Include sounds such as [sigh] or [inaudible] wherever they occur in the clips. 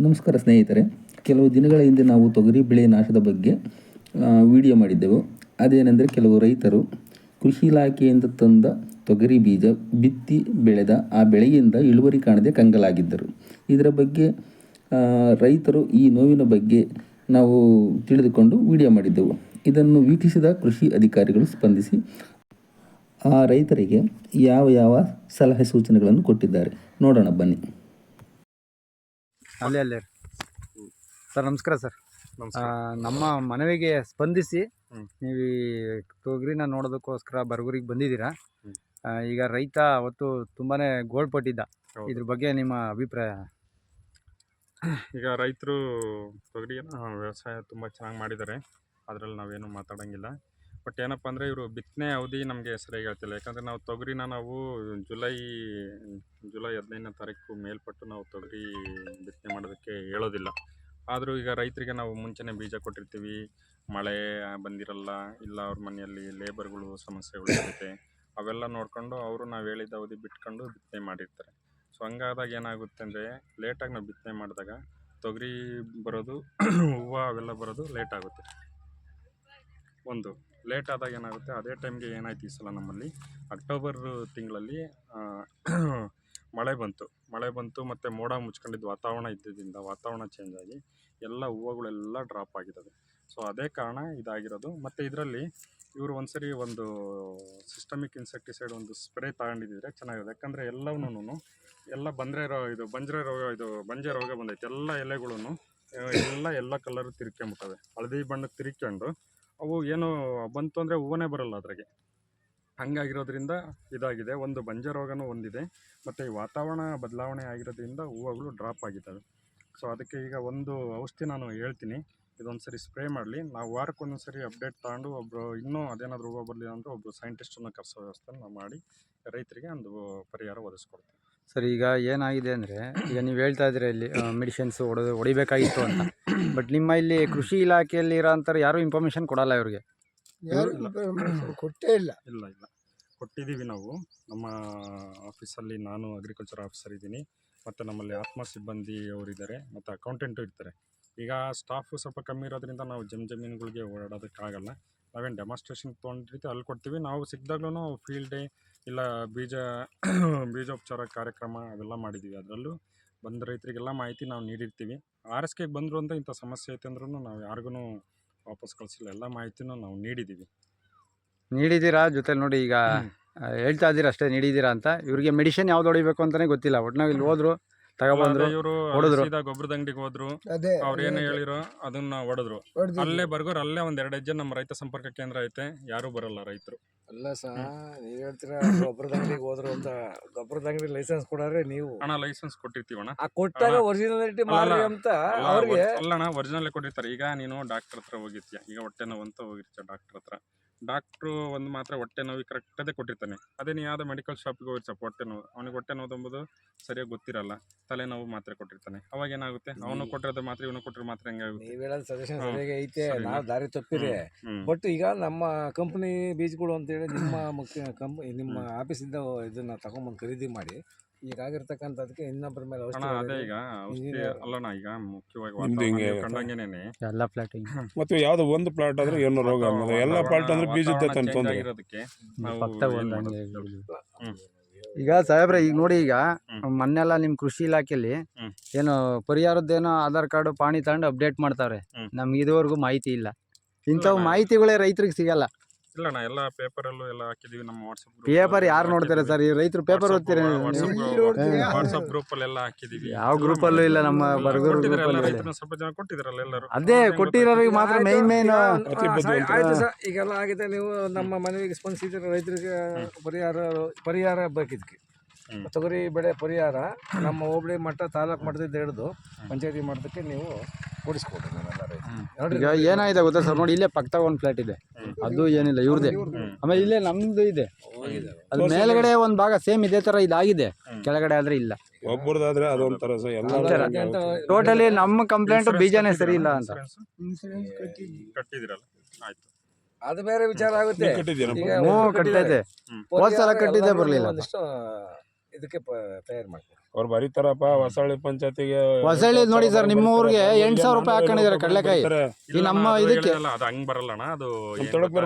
ನಮಸ್ಕಾರ ಸ್ನೇಹಿತರೆ, ಕೆಲವು ದಿನಗಳ ಹಿಂದೆ ನಾವು ತೊಗರಿ ಬೆಳೆ ನಾಶದ ಬಗ್ಗೆ ವಿಡಿಯೋ ಮಾಡಿದ್ದೆವು. ಅದೇನೆಂದರೆ ಕೆಲವು ರೈತರು ಕೃಷಿ ಇಲಾಖೆಯಿಂದ ತಂದ ತೊಗರಿ ಬೀಜ ಬಿತ್ತಿ ಬೆಳೆದ ಆ ಬೆಳೆಯಿಂದ ಇಳುವರಿ ಕಾಣದೆ ಕಂಗಲಾಗಿದ್ದರು. ಇದರ ಬಗ್ಗೆ ರೈತರು ಈ ನೋವಿನ ಬಗ್ಗೆ ನಾವು ತಿಳಿದುಕೊಂಡು ವಿಡಿಯೋ ಮಾಡಿದ್ದೆವು. ಇದನ್ನು ವೀಕ್ಷಿಸಿದ ಕೃಷಿ ಅಧಿಕಾರಿಗಳು ಸ್ಪಂದಿಸಿ, ಆ ರೈತರಿಗೆ ಯಾವ ಯಾವ ಸಲಹೆ ಸೂಚನೆಗಳನ್ನು ಕೊಟ್ಟಿದ್ದಾರೆ. ನೋಡೋಣ ಬನ್ನಿ. ಅಲ್ಲೇ ಅಲ್ಲೇ ಸರ್ ನಮಸ್ಕಾರ ಸರ್. ಆ, ನಮ್ಮ ಮನವಿಗೆ ಸ್ಪಂದಿಸಿ ಹ್ಮ್. ನೀವು ಈ ತೊಗರಿನ ನೋಡೋದಕ್ಕೋಸ್ಕರ ಬರಗೂರಿಗೆ ಬಂದಿದ್ದೀರಾ. ಆ, ಈಗ ರೈತ ಅವತ್ತು ತುಂಬಾನೇ ಗೋಳ್ಪಟ್ಟಿದ್ದ ಹೌದು. ಇದ್ರ ಬಗ್ಗೆ ನಿಮ್ಮ ಅಭಿಪ್ರಾಯ? ಈಗ ರೈತರು ತೊಗರಿಯನ್ನು ವ್ಯವಸಾಯ ತುಂಬ ಚೆನ್ನಾಗಿ ಮಾಡಿದ್ದಾರೆ. ಅದರಲ್ಲಿ ನಾವೇನು ಮಾತಾಡೋಂಗಿಲ್ಲ. ಬಟ್ ಏನಪ್ಪ ಅಂದರೆ ಇವರು ಬಿತ್ತನೆ ಅವಧಿ ನಮಗೆ ಸರಿಯಾಗಿ ಹೇಳ್ತಿಲ್ಲ. ಯಾಕಂದರೆ ನಾವು ತೊಗರಿನ ನಾವು ಜುಲೈ ಜುಲೈ ಹದಿನೈದನೇ ತಾರೀಕು ಮೇಲ್ಪಟ್ಟು ನಾವು ತೊಗರಿ ಬಿತ್ತನೆ ಮಾಡೋದಕ್ಕೆ ಹೇಳೋದಿಲ್ಲ. ಆದರೂ ಈಗ ರೈತರಿಗೆ ನಾವು ಮುಂಚೆನೇ ಬೀಜ ಕೊಟ್ಟಿರ್ತೀವಿ. ಮಳೆ ಬಂದಿರಲ್ಲ, ಇಲ್ಲ ಅವ್ರ ಮನೆಯಲ್ಲಿ ಲೇಬರ್ಗಳು ಸಮಸ್ಯೆಗಳು ಇರುತ್ತೆ ಅವೆಲ್ಲ ನೋಡಿಕೊಂಡು ಅವರು ನಾವು ಹೇಳಿದ ಅವಧಿ ಬಿಟ್ಕೊಂಡು ಬಿತ್ತನೆ ಮಾಡಿರ್ತಾರೆ. ಸೊ ಹಂಗಾದಾಗ ಏನಾಗುತ್ತೆ ಅಂದರೆ ಲೇಟಾಗಿ ನಾವು ಬಿತ್ತನೆ ಮಾಡಿದಾಗ ತೊಗರಿ ಬರೋದು, ಹೂವು ಅವೆಲ್ಲ ಬರೋದು ಲೇಟ್ ಆಗುತ್ತೆ. ಒಂದು. ಲೇಟ್ ಆದಾಗ ಏನಾಗುತ್ತೆ? ಅದೇ ಟೈಮ್ಗೆ ಏನಾಯ್ತು ಈ ಸಲ ನಮ್ಮಲ್ಲಿ? ಅಕ್ಟೋಬರ್ ತಿಂಗಳಲ್ಲಿ ಮಳೆ ಬಂತು. ಮಳೆ ಬಂತು ಮತ್ತು ಮೋಡ ಮುಚ್ಕೊಂಡಿದ್ದು ವಾತಾವರಣ ಇದ್ದಿದ್ದರಿಂದ ವಾತಾವರಣ ಚೇಂಜ್ ಆಗಿ ಎಲ್ಲ ಹೂವುಗಳೆಲ್ಲ ಡ್ರಾಪ್ ಆಗಿದ್ದಾವೆ. ಸೊ ಅದೇ ಕಾರಣ ಇದಾಗಿರೋದು. ಮತ್ತು ಇದರಲ್ಲಿ ಇವರು ಒಂದ್ಸರಿ ಒಂದು ಸಿಸ್ಟಮಿಕ್ ಇನ್ಸೆಕ್ಟಿಸೈಡ್ ಒಂದು ಸ್ಪ್ರೇ ತಗೊಂಡಿದ್ದಿದ್ರೆ ಚೆನ್ನಾಗಿದೆ ಯಾಕಂದರೆ ಎಲ್ಲವನ್ನೂ ಎಲ್ಲ ಬಂದರೆ ಇದು ಬಂಜರೆ ರೋಗ, ಇದು ಬಂಜೆ ರೋಗ ಬಂದೈತೆ. ಎಲ್ಲ ಎಲೆಗಳೂ ಎಲ್ಲ ಎಲ್ಲ ಕಲರ್ ತಿರ್ಕೊಂಬಿಟ್ಟವೆ ಹಳದಿ ಬಣ್ಣಕ್ಕೆ ತಿರ್ಕೊಂಡು ಅವು ಏನು ಬಂತು ಅಂದರೆ ಹೂವನೇ ಬರಲ್ಲ ಅದ್ರಾಗೆ. ಹಂಗಾಗಿರೋದ್ರಿಂದ ಇದಾಗಿದೆ. ಒಂದು ಬಂಜ ರೋಗನೂ ಒಂದಿದೆ ಮತ್ತು ಈ ವಾತಾವರಣ ಬದಲಾವಣೆ ಆಗಿರೋದ್ರಿಂದ ಹೂವುಗಳು ಡ್ರಾಪ್ ಆಗಿದ್ದಾವೆ. ಸೊ ಅದಕ್ಕೆ ಈಗ ಒಂದು ಔಷಧಿ ನಾನು ಹೇಳ್ತೀನಿ. ಇದೊಂದು ಸರಿ ಸ್ಪ್ರೇ ಮಾಡಲಿ. ನಾವು ವಾರಕ್ಕೊಂದೊಂದು ಸರಿ ಅಪ್ಡೇಟ್ ತಗೊಂಡು ಒಬ್ಬರು ಇನ್ನೂ ಅದೇನಾದರೂ ಹೂವು ಬರಲಿಲ್ಲ ಅಂದರೆ ಒಬ್ಬರು ಸೈಂಟಿಸ್ಟನ್ನು ಕರೆಸೋ ವ್ಯವಸ್ಥೆ ಮಾಡಿ ರೈತರಿಗೆ ಒಂದು ಪರಿಹಾರ ಒದಗಿಸ್ಕೊಡ್ತೀವಿ. ಸರ್ ಈಗ ಏನಾಗಿದೆ ಅಂದರೆ ಈಗ ನೀವು ಹೇಳ್ತಾ ಇದ್ದೀರಿ ಇಲ್ಲಿ ಮೆಡಿಷನ್ಸ್ ಹೊಡೆದು ಹೊಡಿಬೇಕಾಗಿತ್ತು ಅಂತ. ಬಟ್ ನಿಮ್ಮ ಇಲ್ಲಿ ಕೃಷಿ ಇಲಾಖೆಯಲ್ಲಿ ಇರೋಂಥವ್ರು ಯಾರೂ ಇನ್ಫಾರ್ಮೇಷನ್ ಕೊಡಲ್ಲ ಇವ್ರಿಗೆ. ಯಾರು. ಕೊಟ್ಟೇ ಇಲ್ಲ. ಇಲ್ಲ ಇಲ್ಲ. ಕೊಟ್ಟಿದ್ದೀವಿ ನಾವು. ನಮ್ಮ ಆಫೀಸಲ್ಲಿ ನಾನು ಅಗ್ರಿಕಲ್ಚರ್ ಆಫೀಸರ್ ಇದ್ದೀನಿ. ಮತ್ತು ನಮ್ಮಲ್ಲಿ ಆತ್ಮ ಸಿಬ್ಬಂದಿ ಅವರಿದ್ದಾರೆ ಮತ್ತು ಅಕೌಂಟೆಂಟು ಇರ್ತಾರೆ. ಈಗ ಸ್ಟಾಫು ಸ್ವಲ್ಪ ಕಮ್ಮಿ ಇರೋದ್ರಿಂದ ನಾವು ಜಮ್ ಜಮೀನುಗಳಿಗೆ ಓಡಾಡೋದಕ್ಕಾಗಲ್ಲ. ನಾವೇನು ಡೆಮಾನ್ಸ್ಟ್ರೇಷನ್ ತೊಗೊಂಡಿರ್ತೀವಿ ಅಲ್ಲಿ ಕೊಡ್ತೀವಿ. ನಾವು ಸಿಕ್ಕಿದಾಗ್ಲೂ ಫೀಲ್ಡ್ ಡೇ ಇಲ್ಲ ಬೀಜ ಬೀಜೋಪಚಾರ ಕಾರ್ಯಕ್ರಮ ಅವೆಲ್ಲ ಮಾಡಿದ್ದೀವಿ ಅದರಲ್ಲೂ ಬಂದ ರೈತರಿಗೆಲ್ಲ ಮಾಹಿತಿ ನಾವು ನೀಡಿರ್ತೀವಿ. ಆರ್ ಎಸ್ ಕೆಗೆ ಬಂದರು ಅಂತ ಇಂಥ ಸಮಸ್ಯೆ ಐತೆ ಅಂದ್ರೂ ನಾವು ಯಾರಿಗೂ ವಾಪಸ್ ಕಳಿಸಿಲ್ಲ. ಎಲ್ಲ ಮಾಹಿತಿನೂ ನಾವು ನೀಡಿದ್ದೀವಿ ನೀಡಿದ್ದೀರಾ ಜೊತೆಲಿ ನೋಡಿ ಈಗ ಹೇಳ್ತಾ ಇದ್ದೀರಾ ಅಷ್ಟೇ ನೀಡಿದ್ದೀರಾ ಅಂತ. ಇವರಿಗೆ ಮೆಡಿಷನ್ ಯಾವ್ದು ಹೊಡಿಬೇಕು ಅಂತಲೇ ಗೊತ್ತಿಲ್ಲ. ಒಟ್ನಾಗ ಇಲ್ಲಿ ಹೋದ್ರು ತಗೊಬಂದ್ರು ಇವರು ಹೊಡೆದ್ರು. ಸೀದಾ ಗೊಬ್ಬರದ ಅಂಗಡಿಗೆ ಹೋದ್ರು. ಅದೇ ಅವ್ರು ಏನು ಹೇಳಿರೋ ಅದನ್ನ ಹೊಡೆದ್ರು. ಅಲ್ಲೇ ಬರ್ಗೋರು ಅಲ್ಲೇ ಒಂದ್ ಎರಡು ಹೆಜ್ಜೆ ನಮ್ಮ ರೈತ ಸಂಪರ್ಕ ಕೇಂದ್ರ ಐತೆ ಯಾರು ಬರಲ್ಲ ರೈತರು. ಅಲ್ಲ ಸಾ ನೀವ್ ಹೇಳ್ತೀರಾ ಗೊಬ್ಬರದ ಅಂಗಡಿಗೆ ಹೋದ್ರು ಅಂತ ಗೊಬ್ಬರದ ಅಂಗಡಿ ಲೈಸೆನ್ಸ್ ಕೊಡಾರೆ ನೀವು. ಅಣ್ಣ ಲೈಸೆನ್ಸ್ ಕೊಟ್ಟಿರ್ತೀವಣ್ಣ. ಆ ಕೊಟ್ಟಾಗ. ಒರಿಜಿನಾಲಿಟಿ ಅಲ್ಲ, ಮಾಡ್ರಿ. ಅಂತ ಅಲ್ಲ, ಅವ್ರಿಗೆ. ಒರ್- ಅಲ್ಲಣ್ಣ ಒರಿಜಿನಲ್ ಕೊಟ್ಟಿರ್ತಾರೆ. ಈಗ ನೀನು ಡಾಕ್ಟರ್ ಹತ್ರ ಹೋಗಿರ್ತೀಯ. ಈಗ ಹೊಟ್ಟೆ ನೋವು ಅಂತ ಹೋಗಿರ್ತೀಯ ಡಾಕ್ಟರ್ ಹತ್ರ. ಡಾಕ್ಟ್ರು ಒಂದು ಮಾತ್ರ ಹೊಟ್ಟೆ ನೋವಿಗೆ ಕರೆಕ್ಟ್ ಅದೇ ಕೊಟ್ಟಿರ್ತಾನೆ. ಅದೇ ನೀ ಯಾವುದೋ ಮೆಡಿಕಲ್ ಶಾಪಿಗೆ ಹೋಗಿರ್ಸಪ್ಪ ಹೊಟ್ಟೆ ನೋವು. ಅವನಿಗೆ ಹೊಟ್ಟೆ ನೋವು ಎಂಬುದು ಸರಿಯಾಗಿ ಗೊತ್ತಿರಲ್ಲ. ತಲೆನೋವು ಮಾತ್ರೆ ಕೊಟ್ಟಿರ್ತಾನೆ. ಅವಾಗ ಏನಾಗುತ್ತೆ? ಅವನು ಕೊಟ್ಟಿರೋದು ಮಾತ್ರ ಇವನು ಕೊಟ್ಟಿರೋ ಮಾತ್ರ ಹೆಂಗಾಗುತ್ತೆ ನೀವು ಹೇಳೋದ್ ಸಜೆಷನ್ ಸರಿಯಾಗಿ ಐತೆ. ನಾವು ನಾವ್ ದಾರಿ ತಪ್ಪಿರಿ ಬಟ್ ಈಗ ನಮ್ಮ ಕಂಪನಿ ಬೀಜಗಳು ಅಂತೇಳಿ ನಿಮ್ಮ ಮುಖ್ಯ ಕಂಪ್ ನಿಮ್ಮ ಆಫೀಸಿಂದ ಇದನ್ನ ತಗೊಂಬಂದು ಖರೀದಿ ಮಾಡಿ ಈಗ ಆಗಿರ್ತಕ್ಕಂಥದಕ್ಕೆ ಇನ್ನೊಬ್ಬರ ಮೇಲೆ ಅಣ್ಣ ಔಷಧಿ ಅದೇ ಈಗ ಔಷಧಿ ಅಲ್ಲಣ್ಣ ಈಗ ಮುಖ್ಯವಾಗಿ ನಿಮ್ದು ವಾತಾವರಣ ಹಿಂಗೆ ನೀವು ಆಗುತ್ತೆ. ಕಂಡಂಗೆನೇನೆ ಎಲ್ಲ ಫ್ಲಾಟಿಂಗ್ [laughs] ಮತ್ತು ಯಾವ್ದು ಒಂದು ಪ್ಲಾಟ್ ಆದ್ರೆ ಏನೋ ರೋಗ ಅನ್ನೋದು ಎಲ್ಲ ಪ್ಲಾಟ್ ಅಂದ್ರೆ ಬೀಜದ ವಾತಾವರಣ change ತೊಂದರೆ ಆಗಿರೋದಕ್ಕೆ ನಾವು ಪಕ್ಕ ಏನ್ ಒಂದು ಮಾಡೋದು? ಹಂಗೆ ಹ್ಮ್. ಈಗ ಸಾಹೇಬ್ರೆ ಈಗ ನೋಡಿ ಈಗ ಹ್ಮ್. ಮೊನ್ನೆಲ್ಲ ನಿಮ್ ಕೃಷಿ ಇಲಾಖೆಯಲ್ಲಿ ಹ್ಮ್. ಏನು ಪರಿಹಾರದ್ದೇನೋ ಆಧಾರ್ ಕಾರ್ಡ್ ಪಾಣಿ ತಗೊಂಡು ಅಪ್ಡೇಟ್ ಮಾಡ್ತಾವ್ರೆ ಹ್ಮ್. ನಮ್ಗೆ ಇದುವರೆಗೂ ಮಾಹಿತಿ ಇಲ್ಲ ಇಂಥವು ಮಾಹಿತಿಗಳೇ ರೈತರಿಗೆ ಸಿಗಲ್ಲ ಇಲ್ಲಣ್ಣ ಎಲ್ಲ ಪೇಪರ್ ಅಲ್ಲೂ ಎಲ್ಲ ಹಾಕಿದೀವಿ ನಮ್ಮ ವಾಟ್ಸ್ಆಪ್ ಪೇಪರ್ ಯಾರು ನೋಡ್ತಾರೆ ಸರ್? ಈ ರೈತರು ಪೇಪರ್ ಓದ್ತೀರಿ ವಾಟ್ಸ್ಆಪ್ ಗ್ರೂಪ್ ಅಲ್ಲೆಲ್ಲ ಹಾಕಿದೀವಿ. ಯಾವ ಗ್ರೂಪ್ ಅಲ್ಲೂ ಇಲ್ಲ ನಮ್ಮ ಬರ್ಗೂರು ಗ್ರೂಪ್ ಕೊಟ್ಟಿದ್ದಾರೆ, ಅಲ್ಲಿ. ರೈತರನ್ನ ಸ್ವಲ್ಪ ಜನ ಕೊಟ್ಟಿದ್ರಲ್ಲ ಎಲ್ಲರೂ. ಅದೇ ಕೊಟ್ಟಿರೋರಿಗೆ ಮಾತ್ರ ಮೇನ್ ಮೈನ್. ಆಯ್ತು ಸರ್ ಈಗೆಲ್ಲ ಆಗಿದೆ ನೀವು ನಮ್ಮ ಮನೆಗೆ ಸ್ಪಂದಿಸಿದ್ರೆ ರೈತರಿಗೆ ಪರಿಹಾರ ಪರಿಹಾರ ಬೇಕಿದ್ಕೆ. ತೊಗರಿ ಬೆಳೆ ಪರಿಹಾರ ನಮ್ಮ ಹೋಬಳಿ ಮಟ್ಟ ತಾಲೂಕು ಮಟ್ಟದಿಂದ ಹಿಡಿದು ಪಂಚಾಯತಿ ಮಟ್ಟಕ್ಕೆ ನೀವು ಕೊಡಿಸ್ಕೊಡ್ರಿ ರೈತರು. ಈಗ ಏನಾಗಿದೆ ಗೊತ್ತಾ ಸರ್? ನೋಡಿ ಇಲ್ಲೇ ಪಕ್ಕದಾಗ ಒಂದು ಫ್ಲಾಟ್ ಇದೆ. ಅದು ಏನಿಲ್ಲ ಇವ್ರದೇ. ಆಮೇಲೆ ಇಲ್ಲೇ ನಮ್ದು ಇದೆ. ಅದು ಮೇಲ್ಗಡೆ ಒಂದು ಭಾಗ ಸೇಮ್ ಇದೇ ತರ ಇದಾಗಿದೆ. ಕೆಳಗಡೆ ಆದ್ರೆ ಇಲ್ಲ. ಒಬ್ಬರದಾದ್ರೆ ಅದೊಂಥರ ಸರ್ ಎಲ್ಲ. ಅಂತ ಟೋಟಲಿ ನಮ್ಮ ಕಂಪ್ಲೇಂಟ್ ಬೀಜನೇ ಸರಿ ಇಲ್ಲ ಅಂತ. ಕಟ್ಟಿದಿರಲ್ಲ ಆಯ್ತು. ಅದು ಬೇರೆ ವಿಚಾರ ಆಗುತ್ತೆ. ಕಟ್ಟಿದ್ದೀರಾ? ಈಗ ಹ್ಞೂ ಹೋದ್ ಸಲ ಕಟ್ಟಿದ್ದೆ ಬರ್ಲಿಲ್ಲ. ಒಂದಿಷ್ಟು ಇದಕ್ಕೆ ತಯಾರು ಮಾಡ್ತಾರೆ. ಅವ್ರು ಬರೀತಾರಪ್ಪ ಹೊಸಳ್ಳಿ ಪಂಚಾಯತಿಗೆ ಹೊಸಳ್ಳಿ ನೋಡಿ ಸರ್, ನಿಮ್ಮ ಊರಿಗೆ ಎಂಟ್ ಸಾವಿರ ರೂಪಾಯಿ ಹಾಕೊಂಡಿದ್ದಾರೆ ಕಡಲೆಕಾಯಿ. ಈ ನಮ್ಮ ಇದಕ್ಕೆ- ಅದು ಹಂಗ್ ಬರಲ್ಲಣ ಅದು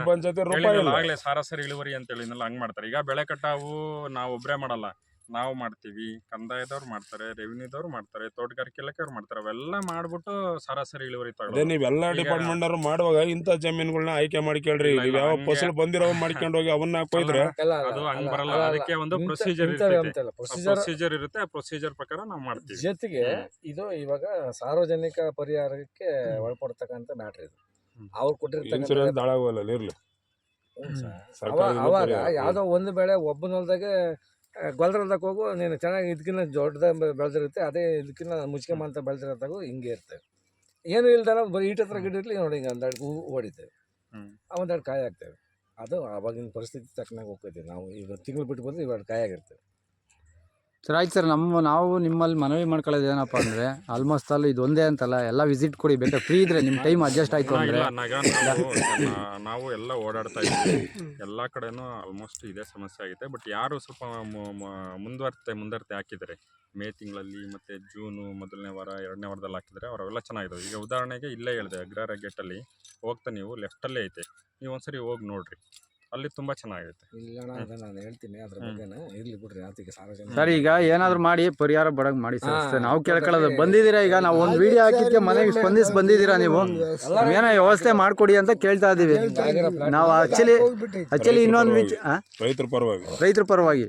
ಪಂಚಾಯತಿ ರೂಪಾಯಿ ಆಗಲೇ ಸರಾಸರಿ ಇಳುವರಿ ಅಂತ ಹೇಳಿದ್ನಲ್ಲ ಹಂಗ್ ಮಾಡ್ತಾರೆ. ಈಗ ಬೆಳೆ ಕಟಾವು ನಾವು ಒಬ್ರೇ ಮಾಡಲ್ಲ. ನಾವು ಮಾಡ್ತೀವಿ ಕಂದಾಯದವ್ರು ಮಾಡ್ತಾರೆ ರೆವಿನ್ಯೂದವ್ರು ಮಾಡ್ತಾರೆ ತೋಟಗಾರಿಕೆ ಇಲಾಖೆಯವ್ರು ಮಾಡ್ತಾರೆ ಅವೆಲ್ಲ ಮಾಡ್ಬಿಟ್ಟು ಸರಾಸರಿ ಇಳುವರಿ ಅದೇ ತಗೊಳ್ಳೋದು. ನೀವೆಲ್ಲ ಈಗ- ಡಿಪಾರ್ಟ್ಮೆಂಟ್ ಅವ್ರು ಮಾಡುವಾಗ ಇಂಥ ಜಮೀನುಗಳನ್ನ ಆಯ್ಕೆ ಮಾಡ್ಕೊಳ್ರಿ. ಇಲ್ಲ, ನೀವು ಯಾವ ಹಂಗೆ- ಫಸಲು ಬಂದಿರೋ ಮಾಡ್ಕೊಂಡು ಹೋಗಿ ಅವನ್ನ ಕೊಯ್ದ್ರೆ ಎಲ್ಲ ಅದು ಹಂಗ್ ಬರಲ್ಲ ಅದಕ್ಕೆ ಒಂದು ಪ್ರೊಸೀಜರ್ ಪ್ರೊಸೀಜರ್ ಪ್ರೊಸೀಜರ್ ಪ್ರೊಸೀಜರ್ ಇರುತ್ತೆ ಆ ಪ್ರೊಸೀಜರ್ ಪ್ರಕಾರ ನಾವು ಮಾಡ್ತೀವಿ. ಜೊತೆಗೆ ಹ್ಮ್. ಇದು ಇವಾಗ ಸಾರ್ವಜನಿಕ ಪರಿಹಾರಕ್ಕೆ ಒಳಪಡ್ತಕ್ಕಂಥ ಮ್ಯಾಟ್ರ್ ಇದು. ಹ್ಮ್. ಅವ್ರು ಇನ್ಸೂರೆನ್ಸ್ ಕೊಟ್ಟಿರ್ತಕ್ಕಂಥ ದಾಳಾಗೋಲ್ಲ ಇರ್ಲಿ. ಹ್ಮ್ ಸರ್ಕಾರದಿಂದ ಅವಾಗ ಪರಿಹಾರ. ಯಾವುದೋ ಒಂದು ಬೆಳೆ ಒಬ್ಬನ ಗೊಲ್ದರದಾಗ ಹೋಗು ನೀನು ಚೆನ್ನಾಗಿ ಇದಕ್ಕಿಂತ ದೊಡ್ಡದಾಗ ಬೆಳೆದಿರುತ್ತೆ ಅದೇ ಇದಕ್ಕಿಂತ ಮುಚ್ಕೊಂಬಂತ ಬೆಳೆದಿರತ್ತಾಗೂ ಹಿಂಗೆ ಇರ್ತವೆ ಏನು ಇಲ್ದಾರ ಬರೀ ಈಟ ಹತ್ರ ಗಿಡ ಇರಲಿ ನೋಡಿ ಹಿಂಗೆ ಒಂದೆರಡು ಹೂ ಹೊಡಿತೇವೆ. ಒಂದೆರಡು ಕಾಯಿ ಹಾಕ್ತೇವೆ ಅದು ಆವಾಗಿನ ಪರಿಸ್ಥಿತಿ ತಕ್ಕನಾಗಿ ಹೋಗ್ತೈತಿ. ನಾವು ಈಗ ತಿಂಗಳು ಬಿಟ್ಟು ಬಂದ್ರೆ ಇವೆರಡು ಕಾಯಿ ಆಗಿರ್ತೇವೆ. ಸರ್ ಆಯ್ತು ಸರ್ ನಮ್ಮ ನಾವು ನಿಮ್ಮಲ್ಲಿ ಮನವಿ ಮಾಡ್ಕೊಳ್ಳೋದು ಏನಪ್ಪ ಅಂದರೆ ಆಲ್ಮೋಸ್ಟ್ ಅಲ್ಲಿ ಇದು ಒಂದೇ ಅಂತಲ್ಲ ಎಲ್ಲ ವಿಸಿಟ್ ಕೊಡಿ. ಬೇಕಾದ್ರೆ ಫ್ರೀ ಇದ್ರೆ ನಿಮ್ಮ ಟೈಮ್ ಅಡ್ಜಸ್ಟ್ ಆಯಿತು ಅಂದರೆ. ಇಲ್ಲ ನಾಗ ನಾವು ನಾ- ನಾವು ಎಲ್ಲ ಓಡಾಡ್ತಾ ಇದ್ದೀವಿ. ಎಲ್ಲ ಕಡೆನೂ ಆಲ್ಮೋಸ್ಟ್ ಇದೇ ಸಮಸ್ಯೆ ಆಗಿದೆ ಬಟ್ ಯಾರು ಸ್ವಲ್ಪ ಮು- ಮು- ಮುಂದುವರ್ತೆ ಮುಂದುವರ್ತೆ ಹಾಕಿದ್ದಾರೆ. ಮೇ ತಿಂಗಳಲ್ಲಿ ಮತ್ತೆ ಜೂನು ಮೊದಲನೇ ವಾರ ಎರಡನೇ ವಾರದಲ್ಲಿ ಹಾಕಿದರೆ ಅವರೆಲ್ಲ ಚೆನ್ನಾಗಿದ್ದಾವೆ ಈಗ ಉದಾಹರಣೆಗೆ ಇಲ್ಲೇ ಹೇಳಿದೆ ಅಗ್ರಾರ ಗೇಟಲ್ಲಿ ಹೋಗ್ತಾ ನೀವು ಲೆಫ್ಟಲ್ಲೇ ಐತೆ. ನೀವು ಒಂದ್ಸರಿ ಹೋಗಿ ನೋಡ್ರಿ. ಅಲ್ಲಿ ತುಂಬಾ ಚೆನ್ನಾಗೈತೆ. ಇಲ್ಲ ಅದನ್ನ ನಾನು ಹೇಳ್ತೀನಿ ಅದ್ರ ಹ್ಮ್. ಬಗ್ಗೆನ. ಇರ್ಲಿ ಬಿಡ್ರಿ ಆತಿಗೆ ಸಾರ್ವಜನಿಕ ಸರ್ ಈಗ ಏನಾದ್ರು ಮಾಡಿ ಪರಿಹಾರ ಬಡಗ್ ಮಾಡಿ ಸರ್. ಅಷ್ಟೇ ನಾವು ಕೇಳ್ಕೊಳ್ಳೋದು. ಬಂದಿದ್ದೀರಾ ಈಗ? ನಾವು ಒಂದು ವಿಡಿಯೋ ಹಾಕಿದ್ಕೆ ಮನೆಗೆ ಸ್ಪಂದಿಸಿ ಬಂದಿದ್ದೀರಾ ನೀವು? ಏನೋ ವ್ಯವಸ್ಥೆ ಮಾಡ್ಕೊಡಿ ಅಂತ ಕೇಳ್ತಾ ಇದ್ದೀವಿ. ನಾವು ಆಕ್ಚುಲಿ ಆಕ್ಚುಲಿ ಇನ್ನೊಂದು ವಿಚ ರೈತರ ಪರವಾಗಿ. ರೈತರ ಪರವಾಗಿ.